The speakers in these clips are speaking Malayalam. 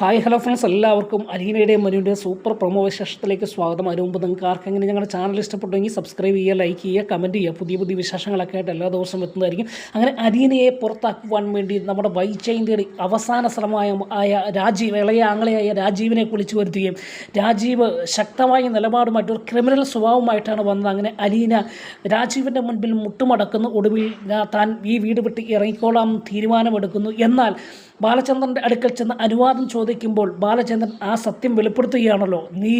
ഹായ് ഹലോ ഫ്രണ്ട്സ് എല്ലാവർക്കും അലീനയുടെയും മനുവിന്റെ സൂപ്പർ പ്രൊമോ വിശേഷത്തിലേക്ക് സ്വാഗതം. അതിനു മുമ്പ് നിങ്ങൾക്ക് ആർക്കെങ്കിലും ഞങ്ങളുടെ ചാനൽ ഇഷ്ടപ്പെട്ടുവെങ്കിൽ സബ്സ്ക്രൈബ് ചെയ്യുക ലൈക്ക് ചെയ്യുക കമന്റ് ചെയ്യുക. പുതിയ പുതിയ വിശേഷങ്ങളൊക്കെ ആയിട്ട് എല്ലാ ദിവസവും എത്തുന്നതായിരിക്കും. അങ്ങനെ അലീനയെ പുറത്താക്കുവാൻ വേണ്ടി നമ്മുടെ വൈചൈന്ത്യയുടെ അവസാന ശ്രമമായ ആയ രാജീവ് ഇളയ ആങ്ങളെയായ രാജീവിനെ കുളിച്ചു വരുത്തുകയും രാജീവ് ശക്തമായ നിലപാടുമായിട്ട് ഒരു ക്രിമിനൽ സ്വഭാവമായിട്ടാണ് വന്നത്. അങ്ങനെ അലീന രാജീവിന്റെ മുൻപിൽ മുട്ടുമടക്കുന്നു. ഒടുവിൽ താൻ ഈ വീട് വിട്ട് ഇറങ്ങിക്കോളാം തീരുമാനമെടുക്കുന്നു. എന്നാൽ ബാലചന്ദ്രന്റെ അടുക്കൽ ചെന്ന് അനുവാദം ചോദിക്കുമ്പോൾ ബാലചന്ദ്രൻ ആ സത്യം വെളിപ്പെടുത്തുകയാണല്ലോ. നീ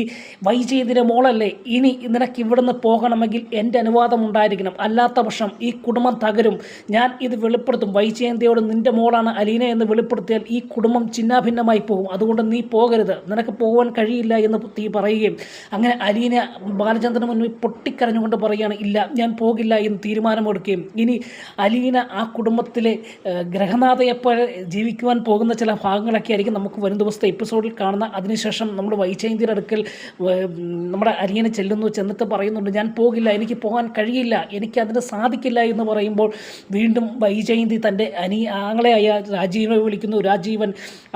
വൈജയന്തിന്റെ മോളല്ലേ? ഇനി നിനക്ക് ഇവിടുന്ന് പോകണമെങ്കിൽ എന്റെ അനുവാദം ഉണ്ടായിരിക്കണം. അല്ലാത്ത പക്ഷം ഈ കുടുംബം തകരും. ഞാൻ ഇത് വെളിപ്പെടുത്തും. വൈജയന്തിയോട് നിന്റെ മോളാണ് അലീന എന്ന് വെളിപ്പെടുത്തിയാൽ ഈ കുടുംബം ചിന്നാഭിന്നമായി പോകും. അതുകൊണ്ട് നീ പോകരുത്. നിനക്ക് പോകാൻ കഴിയില്ല എന്ന് തീ പറയുകയും അങ്ങനെ അലീന ബാലചന്ദ്രന് മുന്നിൽ പൊട്ടിക്കരഞ്ഞുകൊണ്ട് പറയുകയാണ് ഇല്ല ഞാൻ പോകില്ല എന്ന് തീരുമാനമെടുക്കുകയും ഇനി അലീന ആ കുടുംബത്തിലെ ഗ്രഹനാഥയെപ്പോലെ ജീവിക്കുവാൻ പോകുന്ന ചില ഭാഗങ്ങളൊക്കെ ആയിരിക്കും നമുക്ക് വരും ദിവസത്തെ എപ്പിസോഡിൽ കാണുന്ന അതിനുശേഷം നമ്മുടെ വൈചൈന്തിയുടെ അടുക്കൽ നമ്മുടെ അരിയനെ ചെല്ലുന്നു ചെന്നിട്ട് പറയുന്നുണ്ട് ഞാൻ പോകില്ല എനിക്ക് പോകാൻ കഴിയില്ല എനിക്ക് അതിന് സാധിക്കില്ല എന്ന് പറയുമ്പോൾ വീണ്ടും വൈജയന്തി തന്റെ അനി ആങ്ങളെയായ രാജീവനെ വിളിക്കുന്നു. രാജീവൻ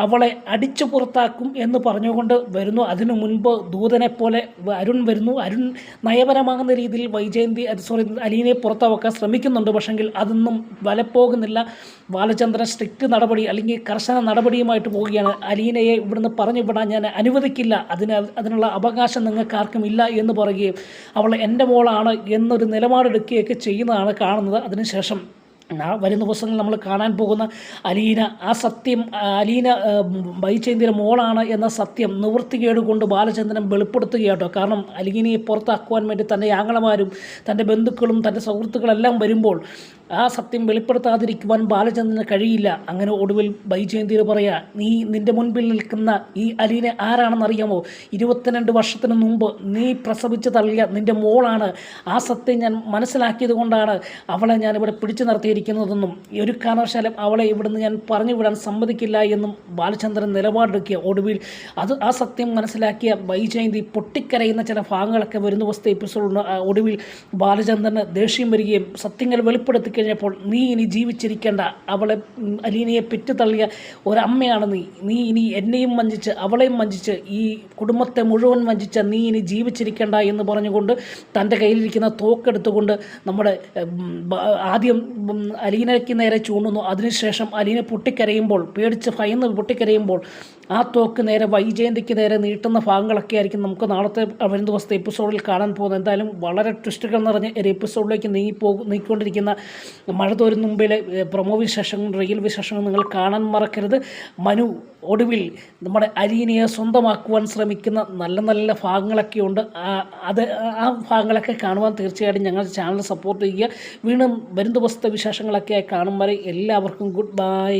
അവളെ അടിച്ചു പുറത്താക്കും എന്ന് പറഞ്ഞുകൊണ്ട് വരുന്നു. അതിനു മുൻപ് ദൂതനെ പോലെ അരുൺ വരുന്നു. അരുൺ നയപരമാകുന്ന രീതിയിൽ വൈജയന്തി സോറി അലീനെ പുറത്താക്കാൻ ശ്രമിക്കുന്നുണ്ട്. പക്ഷെങ്കിൽ അതൊന്നും വലപ്പോകുന്നില്ല ബാലചന്ദ്രൻ സ്ട്രിക്റ്റ് നടപടി അല്ലെങ്കിൽ കർശന നടപടിയുമായിട്ട് പോവുകയാണ്. അലീനയെ ഇവിടുന്ന് പറഞ്ഞു വിടാൻ ഞാൻ അനുവദിക്കില്ല. അതിന് അതിനുള്ള അവകാശം നിങ്ങൾക്ക് ആർക്കും ഇല്ല എന്ന് പറയുകയും അവൾ എന്റെ മോളാണ് എന്നൊരു നിലപാടെടുക്കുകയൊക്കെ ചെയ്യുന്നതാണ് കാണുന്നത്. അതിനുശേഷം വരുന്ന ദിവസങ്ങളിൽ നമ്മൾ കാണാൻ പോകുന്ന അലീന ആ സത്യം അലീന വൈചേന്ദ്രന്റെ മോളാണ് എന്ന സത്യം നിവൃത്തികേട് കൊണ്ട് ബാലചന്ദ്രൻ വെളിപ്പെടുത്തുകയാട്ടോ. കാരണം അലീനയെ പുറത്താക്കുവാൻ വേണ്ടി തന്റെ ആങ്ങളമാരും തന്റെ ബന്ധുക്കളും തന്റെ സുഹൃത്തുക്കളെല്ലാം വരുമ്പോൾ ആ സത്യം വെളിപ്പെടുത്താതിരിക്കുവാൻ ബാലചന്ദ്രന് കഴിയില്ല. അങ്ങനെ ഒടുവിൽ വൈജയന്തിയിൽ പറയാ നീ നിന്റെ മുൻപിൽ നിൽക്കുന്ന ഈ അലീന ആരാണെന്ന് അറിയാമോ ഇരുപത്തിരണ്ട് വർഷത്തിന് മുമ്പ് നീ പ്രസവിച്ച് തള്ളിയ നിന്റെ മോളാണ്. ആ സത്യം ഞാൻ മനസ്സിലാക്കിയത് കൊണ്ടാണ് അവളെ ഞാനിവിടെ പിടിച്ചു നിർത്തിയിരിക്കുന്നതെന്നും ഈ ഒരു കാരണവശാലും അവളെ ഇവിടുന്ന് ഞാൻ പറഞ്ഞു വിടാൻ സമ്മതിക്കില്ല എന്നും ബാലചന്ദ്രൻ നിലപാടെടുക്കിയ ഒടുവിൽ അത് ആ സത്യം മനസ്സിലാക്കിയ വൈജയന്തി പൊട്ടിക്കരയുന്ന ചില ഭാഗങ്ങളൊക്കെ വരുന്ന ദിവസത്തെ എപ്പിസോഡ് ഒടുവിൽ ബാലചന്ദ്രന് ദേഷ്യം വരികയും സത്യങ്ങൾ വെളിപ്പെടുത്തി കഴിഞ്ഞപ്പോൾ നീ ഇനി ജീവിച്ചിരിക്കേണ്ട. അവളെ അലീനയെ പെറ്റുതള്ളിയ ഒരമ്മയാണ് നീ. നീ ഇനി എന്നെയും വഞ്ചിച്ച് അവളെയും വഞ്ചിച്ച് ഈ കുടുംബത്തെ മുഴുവൻ വഞ്ചിച്ച നീ ഇനി ജീവിച്ചിരിക്കേണ്ട എന്ന് പറഞ്ഞുകൊണ്ട് തന്റെ കയ്യിലിരിക്കുന്ന തോക്കെടുത്തുകൊണ്ട് നമ്മുടെ ആദ്യം അലീനയ്ക്ക് നേരെ ചൂണ്ടുന്നു. അതിനുശേഷം അലീന പൊട്ടിക്കരയുമ്പോൾ പേടിച്ച് ഭയന്ന് പൊട്ടിക്കരയുമ്പോൾ ആ തോക്ക് നേരെ വൈജയന്തിക്ക് നേരെ നീട്ടുന്ന ഭാഗങ്ങളൊക്കെ ആയിരിക്കും നമുക്ക് നാളത്തെ വരും ദിവസത്തെ എപ്പിസോഡിൽ കാണാൻ പോകുന്നത്. എന്തായാലും വളരെ ട്വിസ്റ്റുകൾ നിറഞ്ഞ ഒരു എപ്പിസോഡിലേക്ക് നീങ്ങി നീക്കിക്കൊണ്ടിരിക്കുന്ന മഴ തോരും മുമ്പിലെ പ്രൊമോ വിശേഷങ്ങൾ റിയൽ വിശേഷങ്ങൾ നിങ്ങൾ കാണാൻ മറക്കരുത്. മനു ഒടുവിൽ നമ്മുടെ അരിയനെ സ്വന്തമാക്കുവാൻ ശ്രമിക്കുന്ന നല്ല നല്ല ഭാഗങ്ങളൊക്കെ ഉണ്ട്. അത് ആ ഭാഗങ്ങളൊക്കെ കാണുവാൻ തീർച്ചയായിട്ടും ഞങ്ങളുടെ ചാനൽ സപ്പോർട്ട് ചെയ്യുക. വീണ്ടും വരും ദിവസത്തെ വിശേഷങ്ങളൊക്കെ കാണും വരെ എല്ലാവർക്കും ഗുഡ് ബൈ